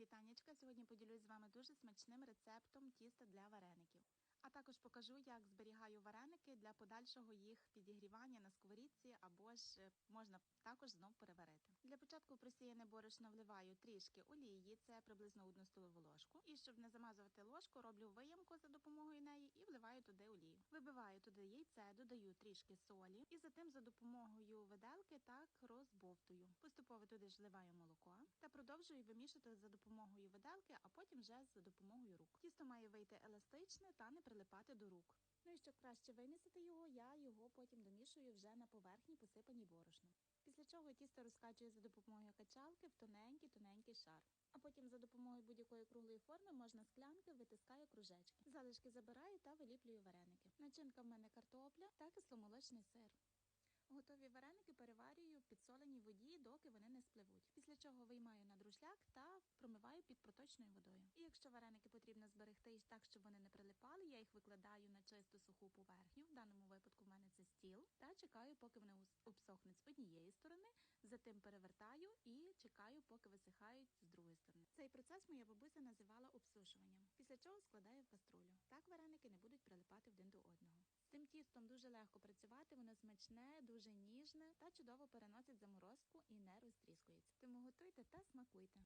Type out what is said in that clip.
вітаннячка! Сьогодні поділюсь з вами дуже смачним рецептом тіста для вареників. А також покажу, як зберігаю вареники для подальшого їх підігрівання на сковорідці або ж е, можна також знов переварити. Для початку просіяне борошно вливаю трішки олії, це приблизно одну столову ложку. І щоб не замазувати ложку, роблю виямку за допомогою неї і вливаю туди олію. Вибиваю туди яйце, додаю трішки солі і затим за допомогою виделки так розбовтую. Поступово туди ж вливаю молоко та продовжую вимішувати за допомогою виделки, а потім вже за допомогою рук. Тісто має вийти еластичне та не прилипати до рук. Ну і щоб краще вимісити його, я його потім домішую вже на поверхні, посипаній борошном. Після чого тісто розкачую за допомогою качалки в тоненький тоненький шар. А потім за допомогою будь-якої круглої форми можна склянки витискаю кружечки. Залишки забираю та виліплюю вареники. Начинка в мене картопля та кисломолочний сир. Готові вареники переварюю в підсоленій воді, доки вони не спливуть. Після чого виймаю на друшляк та промиваю під проточною водою. І якщо вареники потрібно зберегти так, щоб вони не прилипали, я їх викладаю на чисту суху поверхню. В даному випадку в мене це стіл. Та чекаю, поки вони обсохнуть з однієї сторони, затим перевертаю і чекаю, поки висихають з другої сторони. Цей процес моя бабуся називала обсушуванням. Після чого складаю в каструлю. Так вареники не будуть прилипати один до одного. Тістом дуже легко працювати, воно смачне, дуже ніжне та чудово переносить заморозку і не розтріскується. Тому готуйте та смакуйте.